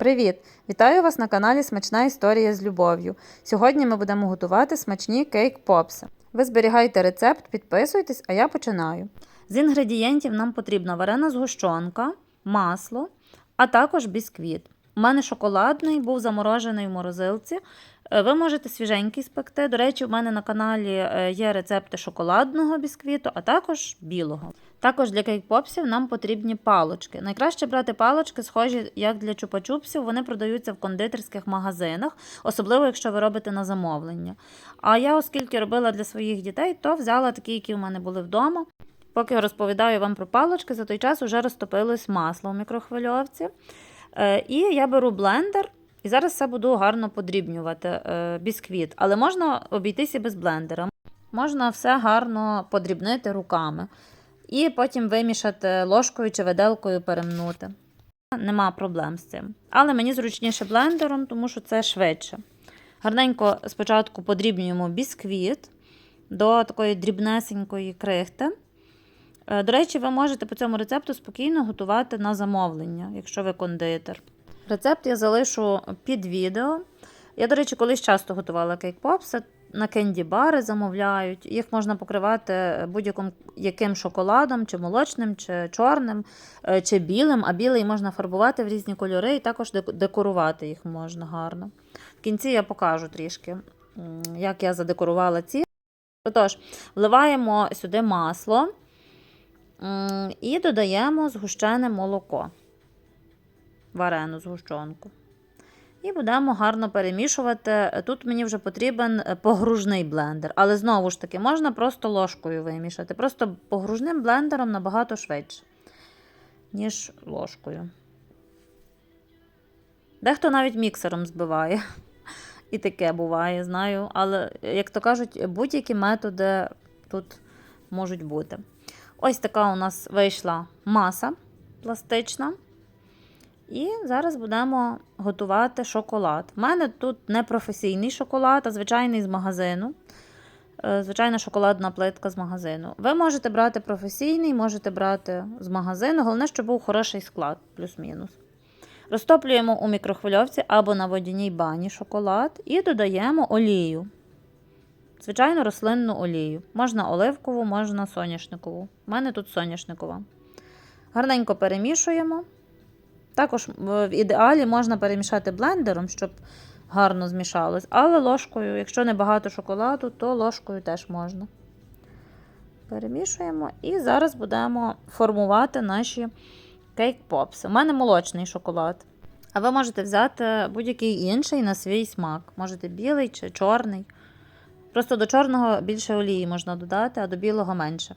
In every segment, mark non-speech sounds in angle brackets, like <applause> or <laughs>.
Привіт! Вітаю вас на каналі Смачна історія з любов'ю. Сьогодні ми будемо готувати смачні кейк-попси. Ви зберігайте рецепт, підписуйтесь, а я починаю. З інгредієнтів нам потрібна варена згущенка, масло, а також бісквіт. У мене шоколадний був заморожений в морозилці. Е, Ви можете свіженький спекти. До речі, у мене на каналі е, є рецепти шоколадного бісквіту, а також білого. Також для кейк-попсів нам потрібні палочки. Найкраще брати палочки, схожі як для чупа-чупсів. Вони продаються в кондитерських магазинах, особливо якщо ви робите на замовлення. А я, оскільки робила для своїх дітей, то взяла такі, які в мене були вдома. Поки розповідаю вам про палочки, за той час вже розтопилось масло в мікрохвильовці. Е, І я беру блендер. І зараз все буду гарно подрібнювати е, бісквіт. Але можна обійтися без блендера. Можна все гарно подрібнити руками. І потім вимішати ложкою чи виделкою перемнути. Нема проблем з цим. Але мені зручніше блендером, тому що це швидше. Гарненько спочатку подрібнюємо бісквіт до такої дрібнесенької крихти. Е, До речі, ви можете по цьому рецепту спокійно готувати на замовлення, якщо ви кондитер. Рецепт я залишу під відео. Я, до речі, колись часто готувала кейк-попси. На кенді-бари замовляють. Їх можна покривати будь-яким яким шоколадом, чи молочним, чи чорним, е, чи білим, а білий можна фарбувати в різні кольори, і також декорувати їх можна гарно. В кінці я покажу трішки, як я задекорувала ці. Отож, вливаємо сюди масло і додаємо згущене молоко, варену згущенку. І будемо гарно перемішувати. Тут мені вже потрібен е, погружний блендер, але знову ж таки можна просто ложкою вимішати. Просто погружним блендером набагато швидше, ніж ложкою. Дехто навіть міксером збиває. І таке буває, знаю. Але, як то кажуть, будь-які методи тут можуть бути. Ось така у нас вийшла маса пластична. І зараз будемо готувати шоколад. У мене тут не професійний шоколад, а звичайний з магазину. Е, Звичайна шоколадна плитка з магазину. Ви можете брати професійний, можете брати з магазину. Головне, щоб був хороший склад, плюс-мінус. Розтоплюємо у мікрохвильовці або на водяній бані шоколад і додаємо олію. Звичайно, рослинну олію. Можна оливкову, можна соняшникову. У мене тут соняшникова. Гарненько перемішуємо. Також е, в ідеалі можна перемішати блендером, щоб гарно змішалось, але ложкою, якщо не багато шоколаду, то ложкою теж можна. Перемішуємо і зараз будемо формувати наші кейк-попси. У мене молочний шоколад. А ви можете взяти будь-який інший на свій смак. Можете білий чи чорний. Просто до чорного більше олії можна додати, а до білого менше.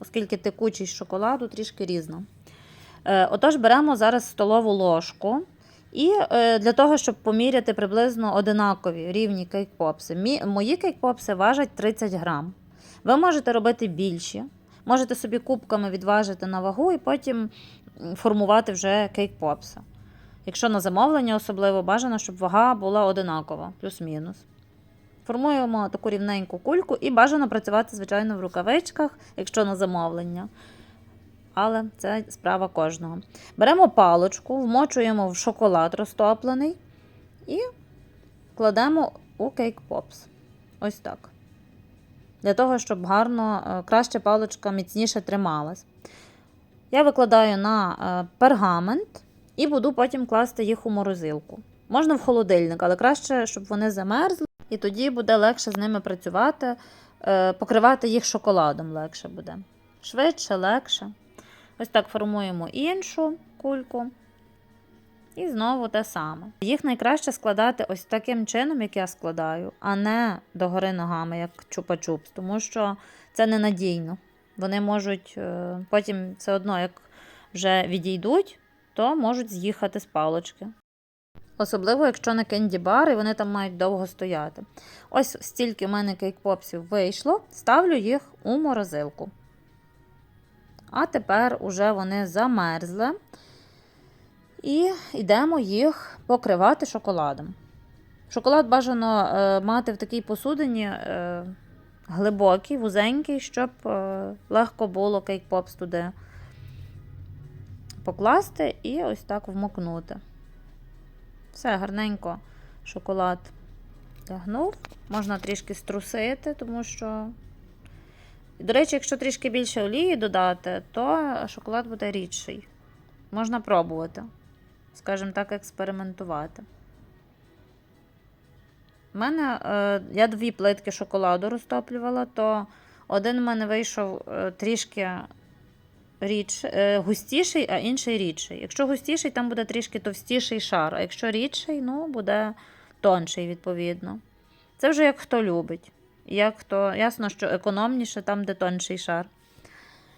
Оскільки текучість шоколаду трішки різна. Е, Отож, беремо зараз столову ложку. І е, для того, щоб поміряти приблизно одинакові рівні кейк-попси. Мої кейк-попси важать 30 грам. Ви можете робити більші, можете собі кубками відважити на вагу і потім формувати вже кейк-попси. Якщо на замовлення особливо бажано, щоб вага була одинакова, плюс-мінус. Формуємо таку рівненьку кульку і бажано працювати, звичайно, в рукавичках, якщо на замовлення. Але це справа кожного. Беремо палочку, вмочуємо в шоколад розтоплений і кладемо у кейк-попс. Ось так. Для того, щоб гарно, е, краще паличка міцніше трималась. Я викладаю на е, пергамент і буду потім класти їх у морозилку. Можна в холодильник, але краще, щоб вони замерзли, і тоді буде легше з ними працювати, е, покривати їх шоколадом легше буде. Швидше, легше. Ось так формуємо іншу кульку. І знову те саме. Їх найкраще складати ось таким чином, як я складаю, а не догори ногами, як чупа-чупс, тому що це ненадійно. Вони можуть е, потім все одно, як вже відійдуть, то можуть з'їхати з палочки. Особливо, якщо на кенді-бар, і вони там мають довго стояти. Ось стільки в мене кейк-попсів вийшло, ставлю їх у морозилку. А тепер уже вони замерзли. І йдемо їх покривати шоколадом. Шоколад бажано е, мати в такій посудині е, глибокий, вузенький, щоб е, легко було кейк-попс туди покласти і ось так вмокнути. Все, гарненько шоколад тягнув. Можна трішки струсити, тому що. До речі, якщо трішки більше олії додати, то шоколад буде рідший. Можна пробувати, скажімо так, експериментувати. У мене е, я дві плитки шоколаду розтоплювала, то один в мене вийшов е, трішки рідш, е, густіший, а інший рідший. Якщо густіший, там буде трішки товстіший шар, а якщо рідший, ну, буде тонший, відповідно. Це вже як хто любить. Як хто, ясно, що економніше там, де тонший шар.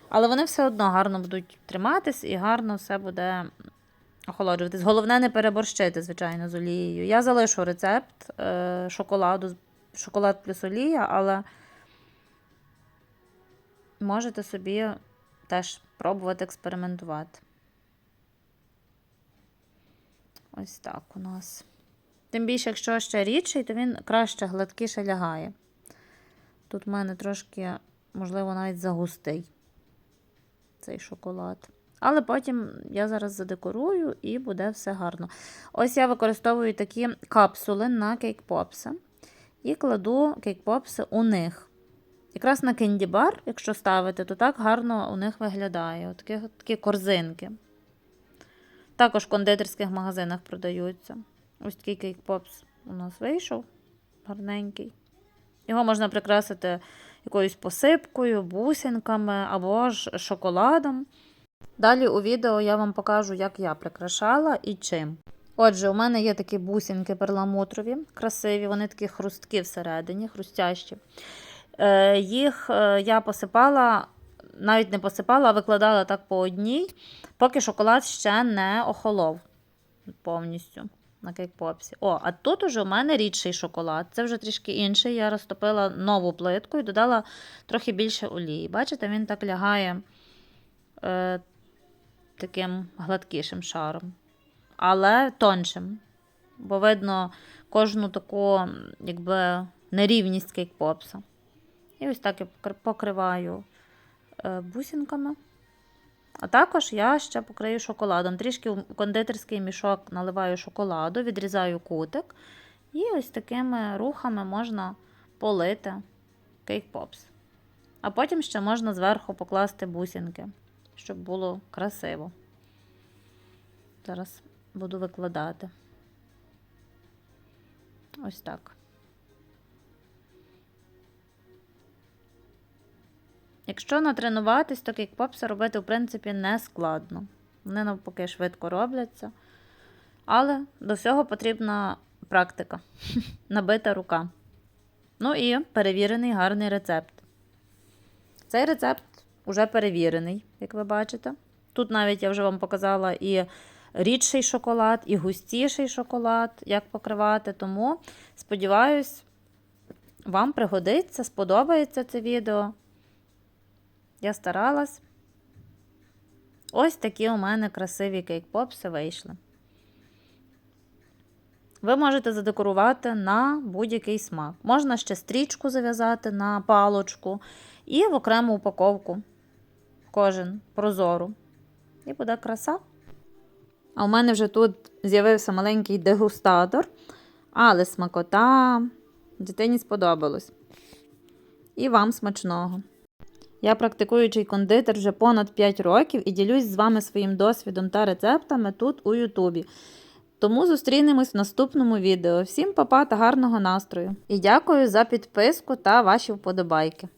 Але вони все одно гарно будуть триматись і гарно все буде охолоджуватись. Головне не переборщити, звичайно, з олією. Я залишу рецепт е, шоколаду, шоколад плюс олія, але можете собі теж пробувати експериментувати. Ось так у нас. Тим більше, якщо ще рідший, то він краще гладкіше лягає. Тут в мене трошки, можливо, навіть загустий цей шоколад. Але потім я зараз задекорую і буде все гарно. Ось я використовую такі капсули на кейк-попси і кладу кейк-попси у них. Якраз на кенді-бар, якщо ставити, то так гарно у них виглядає. От Такі, такі корзинки. Також в кондитерських магазинах продаються. Ось такий кейк-попс у нас вийшов. Гарненький. Його можна прикрасити якоюсь посипкою, бусинками або ж шоколадом. Далі у відео я вам покажу, як я прикрашала і чим. Отже, у мене є такі бусинки перламутрові, красиві, вони такі хрусткі всередині, хрустящі. Е, їх е, я посипала, навіть не посипала, а викладала так по одній, поки шоколад ще не охолов повністю на кейк-попсі. О, а тут уже у мене рідший шоколад. Це вже трішки інший. Я розтопила нову плитку і додала трохи більше олії. Бачите, він так лягає е, таким гладкішим шаром, але тоншим. Бо видно кожну таку, якби, нерівність кейк-попса. І ось так я покриваю е, бусинками. А також я ще покрию шоколадом. Трішки в кондитерський мішок наливаю шоколаду, відрізаю кутик. І ось такими рухами можна полити кейк-попс. А потім ще можна зверху покласти бусинки, щоб було красиво. Зараз буду викладати. Ось так. Якщо натренуватись, то кейк-попси робити, в принципі, не складно. Вони навпаки швидко робляться. Але до всього потрібна практика, <laughs> набита рука. Ну і перевірений гарний рецепт. Цей рецепт вже перевірений, як ви бачите. Тут навіть я вже вам показала і рідший шоколад, і густіший шоколад, як покривати. Тому, сподіваюсь, вам пригодиться, сподобається це відео. Я старалась. Ось такі у мене красиві кейк-попси вийшли. Ви можете задекорувати на будь-який смак. Можна ще стрічку зав'язати на палочку і в окрему упаковку. Кожен прозору. І буде краса. А у мене вже тут з'явився маленький дегустатор, але смакота дитині сподобалось. І вам смачного! Я практикуючий кондитер вже понад 5 років і ділюсь з вами своїм досвідом та рецептами тут у Ютубі. Тому зустрінемось в наступному відео. Всім папа та гарного настрою! І дякую за підписку та ваші вподобайки.